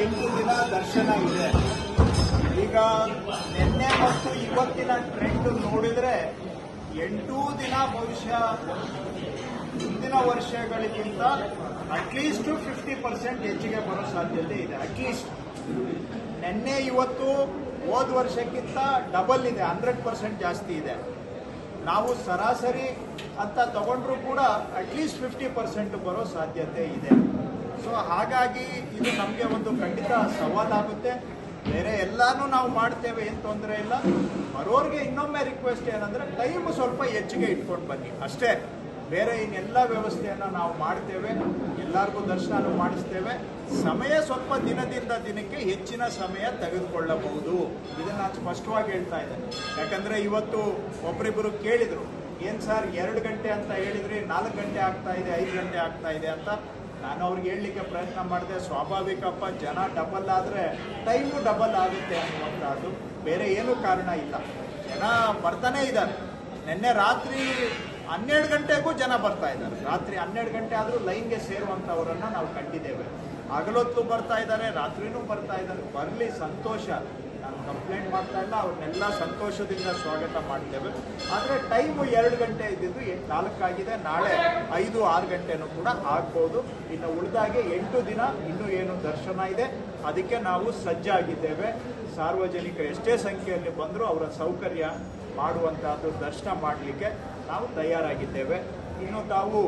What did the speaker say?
ಎಂಟು ದಿನ ದರ್ಶನ ಇದೆ. ಈಗ ನಿನ್ನೆ ಮತ್ತು ಇವತ್ತಿನ ಟ್ರೆಂಡ್ ನೋಡಿದ್ರೆ ಎಂಟೂ ದಿನ ಭವಿಷ್ಯ ಮುಂದಿನ ವರ್ಷಗಳಿಗಿಂತ ಅಟ್ಲೀಸ್ಟ್ ಫಿಫ್ಟಿ ಪರ್ಸೆಂಟ್ ಹೆಚ್ಚಿಗೆ ಬರೋ ಸಾಧ್ಯತೆ ಇದೆ. ಅಟ್ಲೀಸ್ಟ್ ನಿನ್ನೆ ಇವತ್ತು ಹೋದ ವರ್ಷಕ್ಕಿಂತ ಡಬಲ್ ಇದೆ ಹಂಡ್ರೆಡ್ ಪರ್ಸೆಂಟ್ ಜಾಸ್ತಿ ಇದೆ. ನಾವು ಸರಾಸರಿ ಅಂತ ತಗೊಂಡ್ರೂ ಕೂಡ ಅಟ್ಲೀಸ್ಟ್ ಫಿಫ್ಟಿ ಪರ್ಸೆಂಟ್ ಬರೋ ಸಾಧ್ಯತೆ ಇದೆ. ಸೊ ಹಾಗಾಗಿ ಇದು ನಮಗೆ ಒಂದು ಖಂಡಿತ ಸವಾಲಾಗುತ್ತೆ. ಬೇರೆ ಎಲ್ಲಾನು ನಾವು ಮಾಡ್ತೇವೆ, ಏನು ತೊಂದರೆ ಇಲ್ಲ. ಬರೋರಿಗೆ ಇನ್ನೊಮ್ಮೆ ರಿಕ್ವೆಸ್ಟ್ ಏನಂದ್ರೆ ಟೈಮ್ ಸ್ವಲ್ಪ ಹೆಚ್ಚಿಗೆ ಇಟ್ಕೊಂಡು ಬನ್ನಿ. ಅಷ್ಟೇ. ಬೇರೆ ಇನ್ನೆಲ್ಲ ವ್ಯವಸ್ಥೆಯನ್ನು ನಾವು ಮಾಡ್ತೇವೆ. ಎಲ್ಲರಿಗೂ ದರ್ಶನ ಮಾಡಿಸ್ತೇವೆ. ಸಮಯ ಸ್ವಲ್ಪ ದಿನದಿಂದ ದಿನಕ್ಕೆ ಹೆಚ್ಚಿನ ಸಮಯ ತೆಗೆದುಕೊಳ್ಳಬಹುದು. ಇದನ್ನ ನಾನು ಸ್ಪಷ್ಟವಾಗಿ ಹೇಳ್ತಾ ಇದ್ದೇನೆ. ಯಾಕಂದ್ರೆ ಇವತ್ತು ಒಬ್ಬರಿಬ್ಬರು ಕೇಳಿದ್ರು, ಏನ್ ಸರ್, ಎರಡು ಗಂಟೆ ಅಂತ ಹೇಳಿದ್ರಿ ನಾಲ್ಕು ಗಂಟೆ ಆಗ್ತಾ ಇದೆ, ಐದು ಗಂಟೆ ಆಗ್ತಾ ಇದೆ ಅಂತ. ನಾನು ಅವ್ರಿಗೆ ಹೇಳಲಿಕ್ಕೆ ಪ್ರಯತ್ನ ಮಾಡಿದೆ, ಸ್ವಾಭಾವಿಕಪ್ಪ, ಜನ ಡಬಲ್ ಆದರೆ ಟೈಮು ಡಬಲ್ ಆಗುತ್ತೆ ಅನ್ನುವಂಥದ್ದು. ಬೇರೆ ಏನೂ ಕಾರಣ ಇಲ್ಲ. ಜನ ಬರ್ತಾನೆ ಇದ್ದಾರೆ. ನಿನ್ನೆ ರಾತ್ರಿ ಹನ್ನೆರಡು ಗಂಟೆಗೂ ಜನ ಬರ್ತಾ ಇದ್ದಾರೆ. ರಾತ್ರಿ ಹನ್ನೆರಡು ಗಂಟೆ ಆದರೂ ಲೈನ್ಗೆ ಸೇರುವಂಥವರನ್ನು ನಾವು ಕಂಡಿದ್ದೇವೆ. ಹಗಲೊತ್ತು ಬರ್ತಾ ಇದ್ದಾರೆ, ರಾತ್ರಿನೂ ಬರ್ತಾ ಇದ್ದಾರೆ. ಬರಲಿ, ಸಂತೋಷ. ನಾನು ಕಂಪ್ಲೇಂಟ್ ಮಾಡ್ತಾ ಇಲ್ಲ ಅವ್ರನ್ನೆಲ್ಲ ಸಂತೋಷದಿಂದ ಸ್ವಾಗತ ಮಾಡ್ತೇವೆ. ಆದರೆ ಟೈಮು ಎರಡು ಗಂಟೆ ಇದ್ದಿದ್ದು ನಾಲ್ಕಾಗಿದೆ. ನಾಳೆ ಐದು, ಆರು ಗಂಟೆನೂ ಕೂಡ ಆಗ್ಬೋದು. ಇನ್ನು ಉಳಿದಾಗೆ ಎಂಟು ದಿನ ಇನ್ನೂ ಏನು ದರ್ಶನ ಇದೆ. ಅದಕ್ಕೆ ನಾವು ಸಜ್ಜಾಗಿದ್ದೇವೆ. ಸಾರ್ವಜನಿಕ ಎಷ್ಟೇ ಸಂಖ್ಯೆಯಲ್ಲಿ ಬಂದರೂ ಅವರ ಸೌಕರ್ಯ ಮಾಡುವಂತಹದ್ದು ದರ್ಶನ ಮಾಡಲಿಕ್ಕೆ ನಾವು ತಯಾರಾಗಿದ್ದೇವೆ. ಇನ್ನು ತಾವು